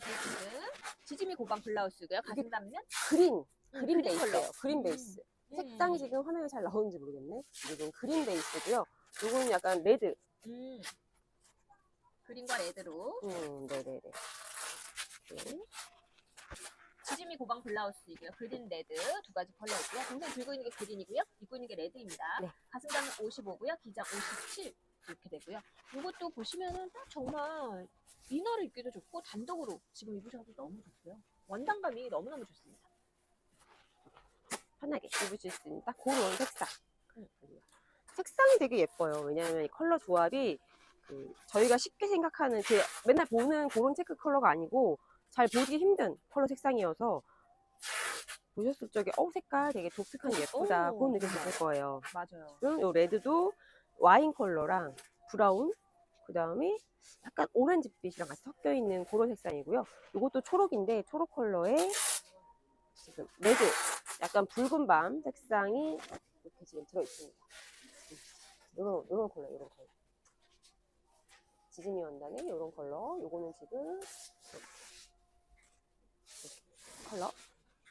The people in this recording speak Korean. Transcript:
지금 지짐이 고방 블라우스고요. 가슴 단면 그린, 그린 그린 베이스예요. 컬러. 그린 음. 베이스. 음. 색상이 지금 화면에 잘 나오는지 모르겠네. 이건 그린 베이스고요. 요거는 약간 레드. 음. 그린과 레드로 음, 네네네. 네. 지짐이 고방 블라우스이고요. 그린 레드 두 가지 컬러 있고요. 동생 들고 있는 게 그린이고요. 입고 있는 게 레드입니다. 네. 가슴 단면 55고요. 기장 57 이렇게 되고요. 이것도 보시면은 딱 정말 이너를 입기도 좋고 단독으로 지금 입으셔도 너무 좋고요. 원단감이 너무너무 좋습니다. 편하게 입으실 수 있는 딱 그런 색상. 음. 색상이 되게 예뻐요. 왜냐하면 이 컬러 조합이 그 저희가 쉽게 생각하는 제 맨날 보는 그런 체크 컬러가 아니고 잘 보기 힘든 컬러 색상이어서 보셨을 적에 어 색깔 되게 독특하니 예쁘다 오. 그런 느낌 드실 거예요. 맞아요. 지금 요 레드도 와인 컬러랑 브라운 그 다음에 약간 오렌지빛이랑 같이 섞여 있는 그런 색상이고요. 이것도 초록인데 초록 컬러에 지금 레드 약간 붉은 밤 색상이 이렇게 지금 들어 있습니다. 요런 요런 컬러 요런 컬러. 지즈미 원단의 요런 컬러. 요거는 지금 컬러